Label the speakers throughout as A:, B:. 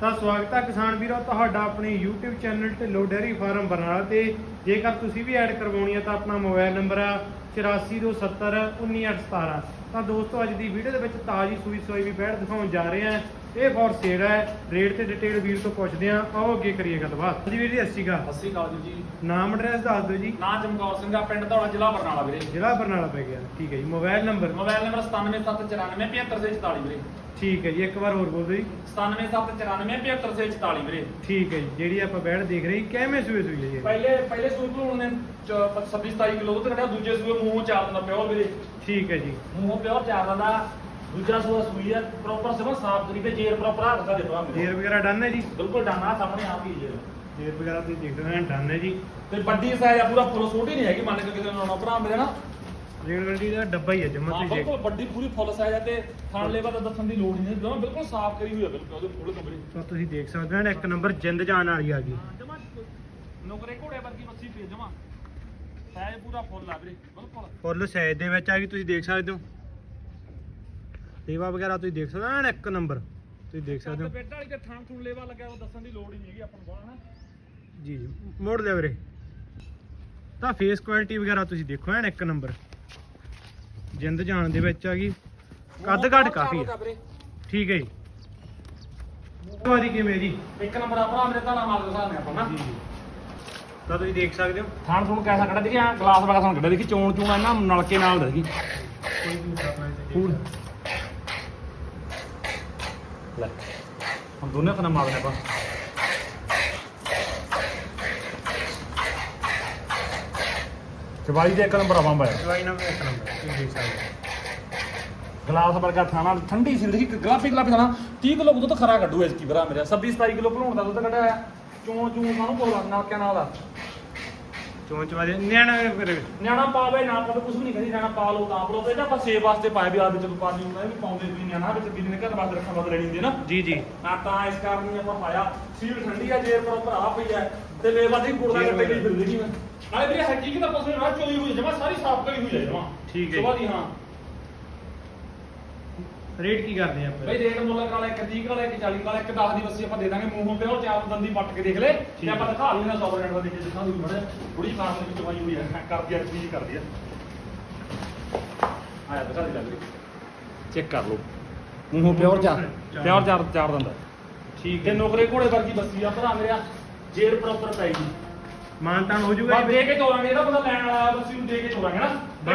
A: ਤਾਂ ਸਵਾਗਤ ਹੈ ਕਿਸਾਨ ਵੀਰੋ, ਤੁਹਾਡਾ ਆਪਣੇ YouTube ਚੈਨਲ 'ਤੇ ਲੋ ਡੈਰੀ ਫਾਰਮ ਬਰਨਾਲਾ ਤੇ। ਜੇਕਰ ਤੁਸੀਂ ਵੀ ਐਡ ਕਰਵਾਉਣੀ ਹੈ ਤਾਂ ਆਪਣਾ ਮੋਬਾਈਲ ਨੰਬਰ ਆ 8427191817 ਤਾਂ ਦੋਸਤੋ, ਅੱਜ ਦੀ ਵੀਡੀਓ ਦੇ ਵਿੱਚ ਤਾਜ਼ੀ ਸੂਈ ਸੋਈ ਵੀ ਬੈਠ ਦਿਖਾਉਣ ਜਾ ਰਹੇ ਹਾਂ ਇਹ ਫੋਰ ਸੇਲ ਹੈ ਰੇਟ ਤੇ ਡਿਟੇਲ ਵੀਰ ਤੋਂ ਪੁੱਛਦੇ ਹਾਂ ਆਓ ਅੱਗੇ ਕਰੀਏ ਗੱਲਬਾਤ। ਜੀ ਵੀਰ ਜੀ ਅੱਸੀ ਕਾ
B: ਸਤਿ ਸ਼੍ਰੀ ਅਕਾਲ ਜੀ।
A: ਨਾਮ ਐਡਰੈਸ ਦੱਸ ਦਿਓ ਜੀ।
B: ਨਾਂ ਚਮਕੌਰ ਸਿੰਘ ਆ ਪਿੰਡ ਧੌਲਾ ਜ਼ਿਲ੍ਹਾ ਬਰਨਾਲਾ ਵੀਰੇ।
A: ਜ਼ਿਲ੍ਹਾ ਬਰਨਾਲਾ ਪੈ ਗਿਆ। ਠੀਕ ਹੈ ਜੀ ਮੋਬਾਈਲ ਨੰਬਰ
B: ਮੋਬਾਈਲ ਨੰਬਰ 9779475644 ਵੀਰੇ।
A: ਠੀਕ ਹੈ ਜੀ ਇੱਕ ਵਾਰ ਹੋਰ ਬੋਲ ਦਿਓ ਜੀ
B: 9779475644 ਵੀਰੇ।
A: ਠੀਕ ਹੈ ਜੀ ਜਿਹੜੀ ਆਪਾਂ ਬੈਠ ਦੇਖ ਰਹੇ ਹਾਂ ਕਿਵੇਂ ਸੂਏ ਸੂਈ ਹੈ?
B: ਪਹਿਲੇ ਪਹਿਲੇ ਸੂਈ ਭਲੂਣ ਨੇ 26 27 ਕਿਲੋ ਦੁੱਧ ਕੱਢਿਆ ਦੂਜੇ ਸੂਏ ਮੂੰਹੋਂ ਚਾਰ ਦਿੰਦਾ ਪਿਓਰ ਵੀਰੇ।
A: ਠੀਕ ਹੈ ਜੀ।
B: ਮੂੰਹੋਂ ਪਿਓਰ ਚਾਰ ਦਿੰਦਾ ਦੂਜਾ ਸੂਆ ਸੂਈ ਆ ਪ੍ਰੋਪਰ ਸਭ ਸਾਫ਼ ਕਰੀ ਤੇ ਜੇਰ ਪ੍ਰੋਪਰ ਹੱਥ ਦਾ ਦੇ ਭਰਾ
A: ਜੇਰ ਵਗੈਰਾ ਡਨ ਹੈ ਜੀ?
B: ਬਿਲਕੁਲ ਡਾਨਾ ਸਾਹਮਣੇ ਆਪ ਹੀ ਜੇਰ
A: ਜੇਰ ਵਗੈਰਾ ਤੁਸੀਂ ਦੇਖ ਰਹੇ ਹੋ ਡਨ ਹੈ ਜੀ।
B: ਤੇ ਵੱਡੀ ਸਾਈਜ਼ ਆ ਪੂਰਾ ਫੁੱਲ ਛੋਟੀ ਨਹੀਂ ਹੈਗੀ ਮੰਨ ਕੇ ਕਿਤੇ ਨੂੰ ਆਉਣਾ ਭਰਾ ਮੇਰੇ ਨਾ।
A: ਰੇਡ ਗੱਡੀ ਦਾ ਡੱਬਾ ਹੀ ਹੈ ਜਮਾ
B: ਹਾਂ
A: ਤੁਸੀਂ
B: ਬਿਲਕੁਲ ਵੱਡੀ ਪੂਰੀ ਫੁੱਲ ਸਾਈਜ਼ ਆ ਤੇ ਥਣ ਲੇਵਾ ਤਾਂ ਦੱਸਣ ਦੀ ਲੋੜ ਹੀ ਨਹੀਂ ਬਿਲਕੁਲ ਸਾਫ਼ ਕਰੀ ਹੋਈ ਆ ਬਿਲਕੁਲ ਉਹਦੇ ਫੁੱਲ ਕਮਰੇ।
A: ਤਾਂ ਤੁਸੀਂ ਦੇਖ ਸਕਦੇ ਹੋ ਨਾ ਇੱਕ ਨੰਬਰ ਜਿੰਦ ਜਾਣ ਵਾਲੀ ਆ ਗਈ।
B: ਜਮਾ ਨੌਕਰੇ ਘੋੜੇ ਵਰਗੀ ਮੱਛੀ ਪੀ ਜਮਾ। ਸਾਈਜ਼ ਪੂਰਾ ਫੁੱਲ ਆ ਵੀਰੇ ਬਿਲਕੁਲ।
A: ਫੁੱਲ ਸਾਈਜ਼ ਦੇ ਵਿੱਚ ਆ ਗਈ ਤੁਸੀਂ ਦੇਖ ਸਕਦੇ ਹੋ। ਸੇਵਾ ਵਗੈਰਾ ਤੁਸੀਂ ਦੇਖ ਸਕਦੇ ਹੋ ਨਾ ਇੱਕ ਨੰਬਰ। ਤੁਸੀਂ ਦੇਖ ਸਕਦੇ ਹੋ।
B: ਬੈੱਡ ਵਾਲੀ ਤੇ ਥਣ ਥੁਣ ਲੇਵਾ ਲੱਗਿਆ ਉਹ ਦੱਸਣ ਦੀ ਲੋੜ ਹੀ ਨਹੀਂ ਹੈਗੀ ਆਪਾਂ ਨੂੰ ਬਾਹਰ ਨਾ
A: ਜੀ ਜੀ। ਮੋੜ ਲਿਓ ਵੀਰੇ। ਤਾਂ ਫੇਸ ਕੁਆਲਿਟੀ ਵਗੈਰਾ ਤੁਸੀਂ ਦੇਖੋ ਐਨ ਇੱਕ ਨੰਬਰ। ਜਿੰਦ ਜਾਣ ਦੇ ਵਿੱਚ ਆ ਗਈ। ਕੱਦ ਘੱਟ ਕਾਫੀ ਆ। ਠੀਕ ਹੈ ਜੀ। ਵਾਰੀ ਕਿਵੇਂ ਜੀ?
B: ਇੱਕ ਨੰਬਰ ਆ ਭਰਾ ਮੇਰੇ ਤਾਂ ਮਾਰ ਦੇ ਹਿਸਾਬ ਨਾਲ ਆਪਾਂ ਨਾ?
A: ਜੀ ਜੀ। ਤਾਂ ਤੁਸੀਂ ਦੇਖ ਸਕਦੇ ਹੋ।
B: ਥਣ ਥੁਣ ਕੈਸਾ ਕੱਢਿਆ ਦੇਖੀ ਆ ਗਲਾਸ ਵਗਾ ਸਾਨੂੰ ਕੱਢਿਆ ਦੇਖੀ ਚੋਣ ਚੋਣ ਇਹਨਾਂ ਨਲਕੇ ਨਾਲ ਦੇਖੀ।
A: ਕੋਈ ਕਰਨਾ
B: ਫੂਡ ਲੈ। ਹੁਣ ਦੋਨੇ ਖਾਣਾ ਮਾਰਦੇ ਆਪਾਂ। ਚਵਾਈ ਦੇ ਇੱਕ ਨੰਬਰ ਆਵਾਂ ਬਾਈ
A: ਦਵਾਈ ਨਾਲ ਇੱਕ ਨੰਬਰ ਤੁਸੀਂ ਦੇਖ ਸਕਦੇ ਹੋ
B: ਗਲਾਸ ਵਰਗਾ ਥਾਣਾ ਠੰਡੀ ਸੀ ਦੇਖੀ ਗਲਾਪੀ ਗਲਾਪੀ ਥਾਣਾ 30 ਕਿਲੋ ਦੁੱਧ ਖਰਾ ਕੱਢੂ ਇਸ ਕੀ ਭਰਾ ਮੇਰਾ। 26 27 ਕਿਲੋ ਭਲਾਉਣ ਦਾ ਦੁੱਧ ਕੱਢਿਆ ਆ ਚੋਂ ਚੋਂ ਸਾਨੂੰ ਕੋਲ ਨਾਲ ਕਿਆ ਨਾਲ ਦਾ
A: ਚੋਂਚ ਵਾਲੇ ਨਿਆਣਾ ਫਿਰ
B: ਨਿਆਣਾ ਪਾਵੇ ਨਾ ਪਾਵੇ ਕੁਝ ਵੀ ਨਹੀਂ ਕਰੀ ਨਿਆਣਾ ਪਾ ਲਓ ਤਾਂ ਪਾ ਲਓ। ਤੇ ਇਹਦਾ ਆਪਾਂ ਸੇਵ ਵਾਸਤੇ ਪਾਇਆ ਵੀ ਆਦੇ ਚਲੋ ਪਾਣੀ ਹੁੰਦਾ ਇਹ ਵੀ ਪਾਉਂਦੇ ਵੀ ਨਿਆਣਾ ਵਿੱਚ ਬਿਜਲੀ ਨੇ ਘਰ ਵਾਸਤੇ ਰੱਖਣ ਵਾਸਤੇ ਲੈਣੀ ਹੁੰਦੀ ਹੈ ਨਾ।
A: ਜੀ ਜੀ।
B: ਨਾ ਤਾਂ ਇਸ ਕਾਰਨ ਹੀ ਆਪਾਂ ਪਾਇਆ। ਸੀਲ ਠੰਡੀ ਆ ਜੇਰ ਪ੍ਰੋਪਰ ਆ ਪਈ ਆ। ਤੇ ਲੇਵਾ ਦੀ ਕੁੜਦਾ ਕੱਟੇ ਗਈ। ਫਿਰਦੀ ਮੈਂ। ਨਾਲੇ ਵੀਰੇ ਹਕੀਕਤ ਆਪਾਂ ਸੇ ਰਾਤ ਚੋਈ ਹੋਈ ਜਮਾ ਸਾਰੀ ਸਾਫ਼ ਕਰੀ ਹੋਈ ਹੈ ਜਮਾ
A: ਠੀਕ ਹੈ
B: ਸੁਬਾਹ ਦੀ ਹਾਂ।
A: ਰੇਟ ਕੀ ਕਰਦੇ ਆ ਆਪਾਂ
B: ਬਈ ਰੇਟ ਮੁੱਲ ਵਾਲਾ ਇੱਕ 30 ਵਾਲਾ ਇੱਕ 40 ਵਾਲਾ ਇੱਕ 10 ਦੀ ਬੱਸੀ ਆਪਾਂ ਦੇ ਦਾਂਗੇ ਮੂੰਹੋਂ ਪਿਓ ਚਾਰ ਦੰਦੀ ਪੱਟ ਕੇ ਦੇਖ ਲੈ ਤੇ ਆਪਾਂ ਦਿਖਾ ਲੂਗੇ ਸੌ ਰੇਟ ਦਾ ਦੇ ਕੇ ਦਿਖਾ ਦੂਗੀ ਮੜੇ ਬੁੜੀ ਫਾਰਮ ਦੇ ਵਿੱਚ ਵਾਈ ਹੋਈ ਆ ਕਰਦੀ ਆ ਚੀਜ਼ ਕਰਦੀ ਆ ਆਇਆ ਦਿਖਾ ਦੇ ਲੱਗ ਚੈੱਕ ਕਰ ਲਓ ਮੂੰਹੋਂ ਪਿਓਰ ਚਾਰ ਪਿਓਰ ਚਾਰ ਚਾਰ ਦੰਦਾ
A: ਠੀਕ
B: ਤੇ
A: ਹੈ
B: ਨੌਕਰੇ ਘੋੜੇ ਵਰਗੀ ਬੱਸੀ ਆ ਭਰਾ ਮੇਰਾ ਜੇਰ ਪ੍ਰੋਪਰ ਪੈਗੀ
A: ਮਾਨਤਾਨ ਹੋ ਜੂਗਾ
B: ਬਸ ਦੇ ਕੇ ਤੋਰਾਂਗੇ ਇਹਦਾ ਬੰਦਾ ਲੈਣ ਵਾਲਾ ਬੱਸੀ ਨੂੰ ਦੇ ਕੇ ਤੋਰਾਂਗੇ ਨਾ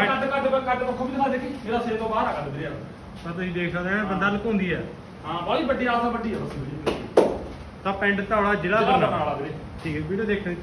B: ਕੱਦ ਕੱਦ ਕੱਦ ਪੱਖੋਂ ਵੀ ਦਿਖਾ ਦੇ ਕਿ ਮੇਰਾ ਸਿਰ ਤੋਂ ਬਾਹਰ ਆ ਕੱਦ ਵੀਰੇ ਵਾਲਾ।
A: ਤਾਂ ਤੁਸੀਂ ਦੇਖ ਸਕਦੇ ਹੋ ਬੰਦਾ ਲੁਕਾਉਂਦੀ ਹੈ।
B: ਹਾਂ ਬੜੀ ਵੱਡੀ ਆਸਾ ਵੱਡੀ ਆ। ਬੱਸੀ ਵੀਰੇ
A: ਤਾਂ ਪਿੰਡ ਧੌਲਾ ਜ਼ਿਲ੍ਹਾ
B: ਜ਼ਿਲ੍ਹਾ
A: ਬਰਨਾਲਾ।
B: ਬਰਨਾਲਾ ਵੀਰੇ।
A: ਠੀਕ ਹੈ ਵੀਡੀਓ ਦੇਖਣ ਦੀ